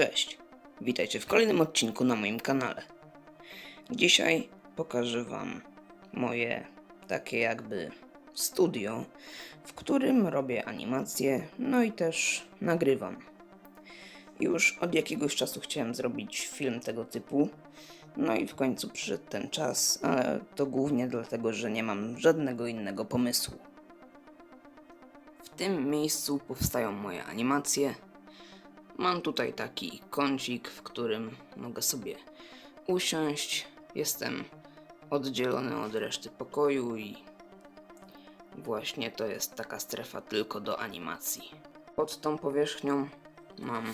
Cześć, witajcie w kolejnym odcinku na moim kanale. Dzisiaj pokażę Wam moje takie jakby studio, w którym robię animacje, no i też nagrywam. Już od jakiegoś czasu chciałem zrobić film tego typu, no i w końcu przyszedł ten czas, ale to głównie dlatego, że nie mam żadnego innego pomysłu. W tym miejscu powstają moje animacje. Mam tutaj taki kącik, w którym mogę sobie usiąść. Jestem oddzielony od reszty pokoju i właśnie to jest taka strefa tylko do animacji. Pod tą powierzchnią mam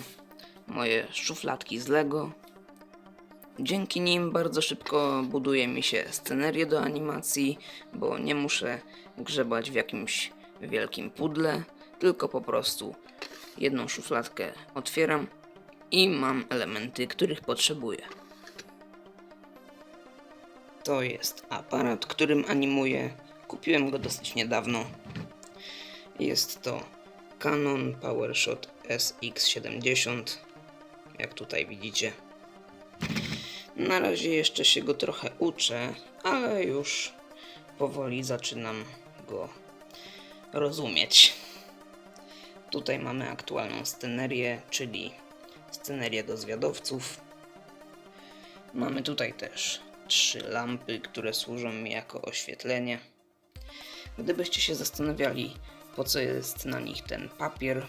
moje szufladki z Lego. Dzięki nim bardzo szybko buduje mi się scenerię do animacji, bo nie muszę grzebać w jakimś wielkim pudle, tylko po prostu jedną szufladkę otwieram i mam elementy, których potrzebuję. To jest aparat, którym animuję. Kupiłem go dosyć niedawno. Jest to Canon PowerShot SX70, jak tutaj widzicie. Na razie jeszcze się go trochę uczę, ale już powoli zaczynam go rozumieć. Tutaj mamy aktualną scenerię, czyli scenerię do zwiadowców. Mamy tutaj też trzy lampy, które służą mi jako oświetlenie. Gdybyście się zastanawiali, po co jest na nich ten papier,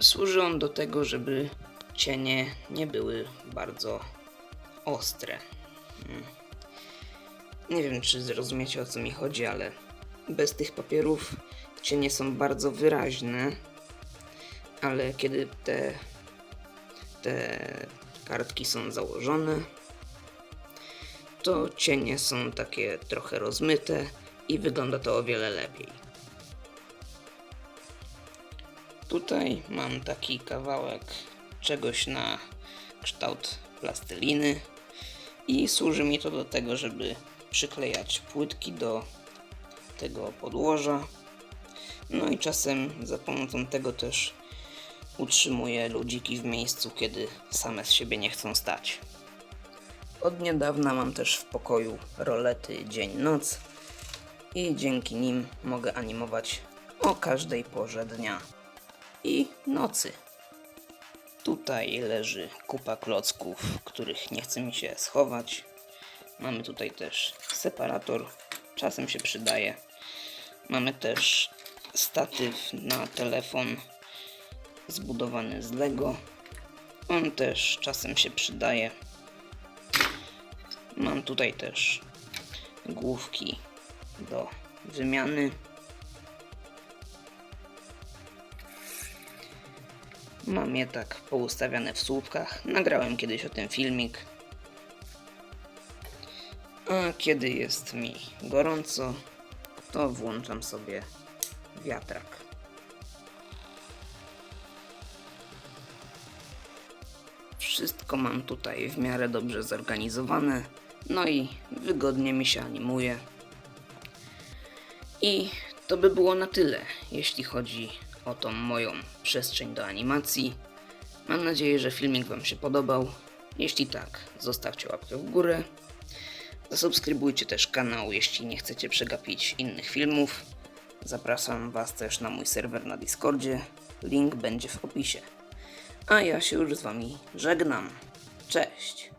służy on do tego, żeby cienie nie były bardzo ostre. Mm. Nie wiem, czy zrozumiecie o co mi chodzi, ale bez tych papierów cienie są bardzo wyraźne, ale kiedy te, te kartki są założone, to cienie są takie trochę rozmyte i wygląda to o wiele lepiej. Tutaj mam taki kawałek czegoś na kształt plasteliny i służy mi to do tego, żeby przyklejać płytki do tego podłoża. No i czasem za pomocą tego też utrzymuję ludziki w miejscu, kiedy same z siebie nie chcą stać. Od niedawna mam też w pokoju rolety dzień-noc i dzięki nim mogę animować o każdej porze dnia i nocy. Tutaj leży kupa klocków, których nie chce mi się schować. Mamy tutaj też separator, czasem się przydaje. Mamy też statyw na telefon zbudowany z Lego. On też czasem się przydaje. Mam tutaj też główki do wymiany. Mam je tak poustawiane w słupkach. Nagrałem kiedyś o tym filmik. A kiedy jest mi gorąco, to włączam sobie wiatrak. Wszystko mam tutaj w miarę dobrze zorganizowane, no i wygodnie mi się animuje. I to by było na tyle, jeśli chodzi o tą moją przestrzeń do animacji. Mam nadzieję, że filmik Wam się podobał. Jeśli tak, zostawcie łapkę w górę. Zasubskrybujcie też kanał, jeśli nie chcecie przegapić innych filmów. Zapraszam Was też na mój serwer na Discordzie. Link będzie w opisie. A ja się już z Wami żegnam. Cześć!